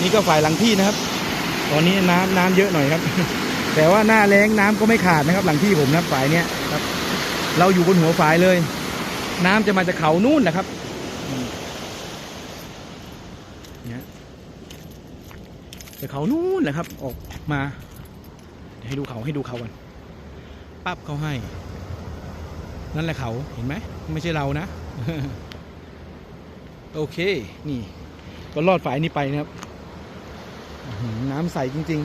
นี่ก็ฝ่ายหลังที่นะครับ ตอนนี้น้ำน้ำเยอะหน่อยครับ แต่ว่าหน้าแรงน้ำก็ไม่ขาดนะครับ หลังที่ผมนะฝ่ายเนี้ยครับ เราอยู่บนหัวฝ่ายเลย น้ำจะมาจากเขานู่นนะครับเนี่ยจากเขานู่นแหละครับ ออกมาให้ดูเขาให้ดูเขากันปั๊บเขาให้ นั่นแหละเขาเห็นไหมไม่ใช่เรานะ โอเค นี่ ก็ลอดฝ่ายนี้ไปนะครับ น้ำใสจริง ๆ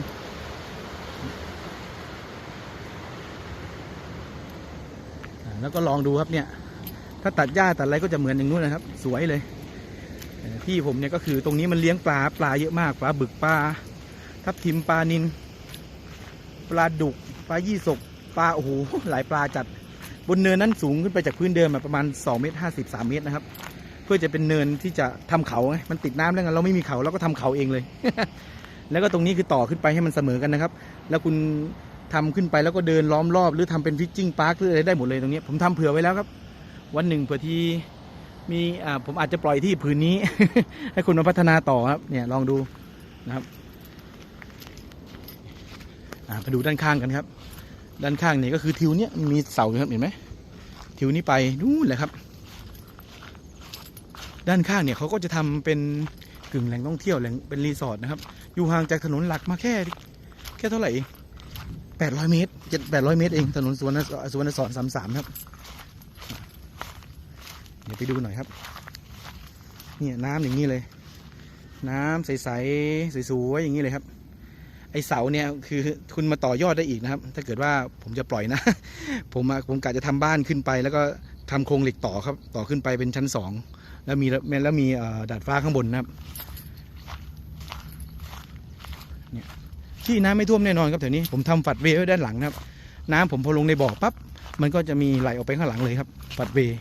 แล้วก็ลองดูครับเนี่ย ถ้าตัดหญ้าตัดอะไรก็จะเหมือนอย่างนู้นนะครับ สวยเลยที่ผมเนี่ยก็คือตรงนี้มันเลี้ยงปลาปลาเยอะมากปลาบึกปลาทับทิมปลานินปลาดุกปลายี่สกปลาโอ้โหหลายปลาจัดบนเนินนั้นสูงขึ้นไปจากพื้นเดิมประมาณ2เมตร50 3เมตรนะครับ เพื่อจะเป็นเนินที่จะทำเขาไงมันติดน้ำแล้วไงเราไม่มีเขาเราก็ทำเขาเองเลย แล้วก็ตรงนี้คือต่อขึ้นไปให้มันเสมอกันนะครับ แล้วคุณทำขึ้นไปแล้วก็เดินล้อมรอบหรือทำเป็นฟิชชิ่งพาร์คหรืออะไรได้หมดเลยตรงนี้ ผมทำเผื่อไว้แล้วครับ วันหนึ่งเผื่อที่มีอ่าผมอาจจะปล่อยที่ผืนนี้ ให้คุณมาพัฒนาต่อครับ เนี่ยลองดูนะครับอ่าไปดูด้านข้างกันครับ ด้านข้างเนี่ยก็คือทิวเนี้ยมีเสาอยู่ครับเห็นไหมทิวนี้ไปนู่นแหละครับ ด้านข้างเนี่ยเขาก็จะทำเป็น งแหล่งท่องเที่ยวแหล่งเป็นรีสอร์ทนะครับ อยู่ห่างจากถนนหลักมาแค่ แค่เท่าไหร่แปดร้อยเมตรเจ็ดแปดร้อยเมตรเองถนนสวนสวนสอนสามสามครับ เดี๋ยวไปดูหน่อยครับ เนี่ยน้ำอย่างนี้เลย น้ำใสๆสวยๆอย่างนี้เลยครับ ไอเสาเนี่ยคือคุณมาต่อยอดได้อีกนะครับ ถ้าเกิดว่าผมจะปล่อยนะ ผมผมกะจะทำบ้านขึ้นไปแล้วก็ ทำโครงเหล็กต่อครับ ต่อขึ้นไปเป็นชั้นสองแล้วมีแล้วมีดาดฟ้าข้างบนนะครับเนี่ยที่น้ำไม่ท่วมแน่นอนครับแถวนี้ผมทำฝัดเวย์ไว้ด้านหลังนะครับ น้ำผมพอลงในบ่อปั๊บมันก็จะมีไหลออกไปข้างหลังเลยครับฝัดเวย์